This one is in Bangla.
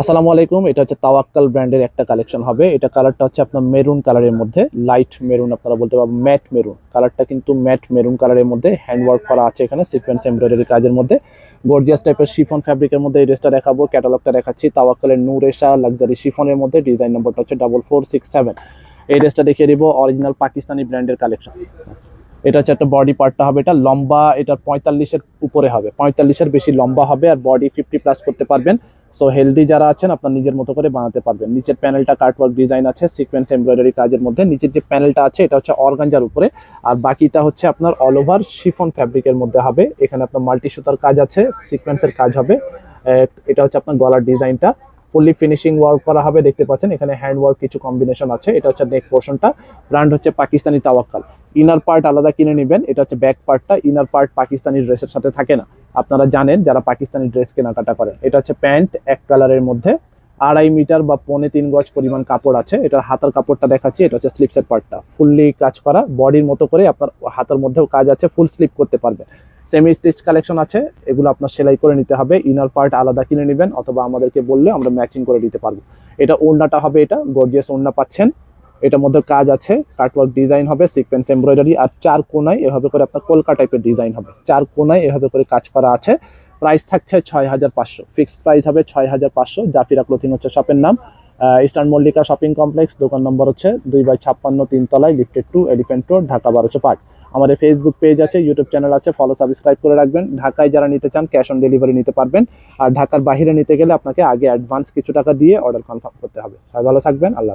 আসসালামু আলাইকুম, এটা হচ্ছে তাওয়াক্কাল ব্র্যান্ডের একটা কালেকশন হবে। এটা কালারটা হচ্ছে আপনার মেরুন কালারের মধ্যে, লাইট মেরুন আপনারা বলতে পারবেন, ম্যাট মেরুন। কালারটা কিন্তু ম্যাট মেরুন কালারের মধ্যে, হ্যান্ডওয়ার্ক করা আছে এখানে সিকোয়েন্স এমব্রয়ডারি কাজের মধ্যে। গর্জিয়াস টাইপের শিফন ফ্যাব্রিকের মধ্যে এই ড্রেসটা দেখাবো, ক্যাটালগটা দেখাচ্ছি। তাওয়াক্কালের নূরেশা লাক্সারি শিফনের মধ্যে, ডিজাইন নম্বরটা হচ্ছে ডাবল ফোর সিক্স সেভেন। এই ড্রেসটা দেখিয়ে দিব, অরিজিনাল পাকিস্তানি ব্র্যান্ডের কালেকশন। এটা হচ্ছে একটা বডি পার্টটা হবে, এটা লম্বা এটা পঁয়তাল্লিশের উপরে হবে, পঁয়তাল্লিশের বেশি লম্বা হবে, আর বডি ফিফটি প্লাস করতে পারবেন। সো হেলদি যারা আছেন, আপনার নিজের মতো করে বানাতে পারবেন। নিচের প্যানেলটা কাটওয়ার্ক ডিজাইন আছে সিকোয়েন্স এমব্রয়ডারি কাজের মধ্যে। নিচের যে প্যানেলটা আছে, এটা হচ্ছে অর্গানজার উপরে। আর বাকিটা হচ্ছে আপনার অল ওভার শিফন ফ্যাব্রিকের মধ্যে হবে। এখানে আপনার মাল্টি সুতার কাজ আছে সিকোয়েন্সের কাজ হবে। এটা হচ্ছে আপনার গলার ডিজাইনটা ফুললি ফিনিশিং ওয়ার্ক করা হবে, দেখতে পাচ্ছেন। এখানে হ্যান্ড ওয়ার্ক কিছু কম্বিনেশন আছে। এটা হচ্ছে নেক পোর্শনটা ব্র্যান্ড হচ্ছে পাকিস্তানি তাওয়াক্কাল। ইনার পার্ট আলাদা কিনে নেবেন, এটা হচ্ছে ব্যাক পার্টটা ইনার পার্ট পাকিস্তানি ড্রেসের সাথে থাকে না। আপনারা জানেন যারা পাকিস্তানি ড্রেস কেনাকাটা করেন, এটা হচ্ছে প্যান্ট এক কালারের মধ্যে, আড়াই মিটার বা পৌনে তিন গজ পরিমাণ কাপড় আছে, এটার হাতার কাপড়টা দেখাচ্ছি, এটা হচ্ছে স্লিপসের পার্টটা ফুললি কাজ করা বডির মতো করে আপনার হাতের মধ্যেও কাজ আছে ফুল স্লিপ করতে পারবে সেমি স্টিচ কালেকশন আছে, এগুলো আপনার সেলাই করে নিতে হবে ইনার পার্ট আলাদা কিনে নেবেন, অথবা আমাদেরকে বললে আমরা ম্যাচিং করে দিতে পারব। এটা ওড়নাটা হবে এটা গর্জিয়াস ওড়না পাচ্ছেন। এটার মধ্যে কাজ আছে কাটওয়ার্ক ডিজাইন হবে সিকোয়েন্স এমব্রয়ডারি আর চার কোনায় এভাবে করে আপনার কলকা টাইপের ডিজাইন হবে। চার কোনায় এভাবে করে কাজ করা আছে। প্রাইস থাকছে ছয় হাজার পাঁচশো। ফিক্সড প্রাইস হবে ছয় হাজার পাঁচশো। জাফিরা ক্লোথিং হচ্ছে শপের নাম। ইস্টার্ন মল্লিকা শপিং কমপ্লেক্স দোকান নম্বর হচ্ছে দুই বাই ছাপ্পান্ন, তিনতলায় লিফটেড টু এলিফেন্ট রোড ঢাকা বারোশো পাঁচ। আমাদের ফেসবুক পেজ আছে ইউটিউব চ্যানেল আছে ফলো সাবস্ক্রাইব করে রাখবেন। ঢাকায় যারা নিতে চান ক্যাশ অন ডেলিভারি নিতে পারবেন। আর ঢাকার বাইরে নিতে গেলে আপনাকে আগে অ্যাডভান্স কিছু টাকা দিয়ে অর্ডার কনফার্ম করতে হবে। সবাই ভালো থাকবেন, আল্লাহ।